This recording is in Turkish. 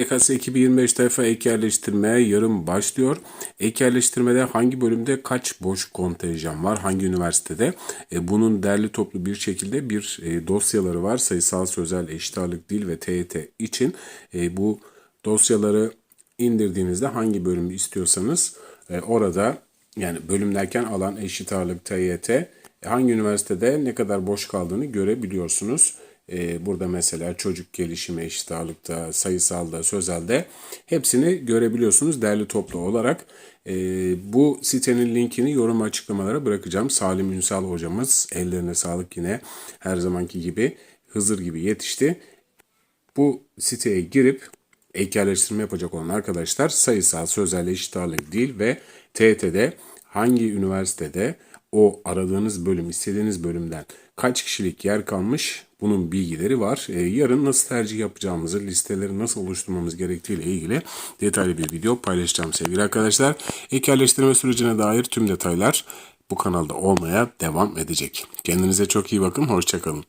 YKS 2025 tayfa ek yerleştirme yarın başlıyor. Ek yerleştirmede hangi bölümde kaç boş kontenjan var? Hangi üniversitede? E, bunun derli toplu bir şekilde bir e, dosyaları var. Sayısal, sözel, eşit ağırlık, dil ve TYT için. E, bu dosyaları indirdiğinizde hangi bölümü istiyorsanız e, orada yani bölüm derken alan, eşit ağırlık, TYT e, hangi üniversitede ne kadar boş kaldığını görebiliyorsunuz. Ee, burada mesela çocuk gelişimi eşit ağırlıkta, sayısalda, sözelde hepsini görebiliyorsunuz derli toplu olarak. Ee, bu sitenin linkini yorum açıklamalara bırakacağım. Salim Ünsal hocamız ellerine sağlık yine her zamanki gibi Hızır gibi yetişti. Bu siteye girip ek yerleştirme yapacak olan arkadaşlar sayısal, sözel, eşit ağırlık, dil ve TET'de hangi üniversitede o aradığınız bölüm, istediğiniz bölümden kaç kişilik yer kalmış bunun bilgileri var. Ee, yarın nasıl tercih yapacağımızı, listeleri nasıl oluşturmamız gerektiğiyle ilgili detaylı bir video paylaşacağım sevgili arkadaşlar. Ek yerleştirme sürecine dair tüm detaylar bu kanalda olmaya devam edecek. Kendinize çok iyi bakın, hoşçakalın.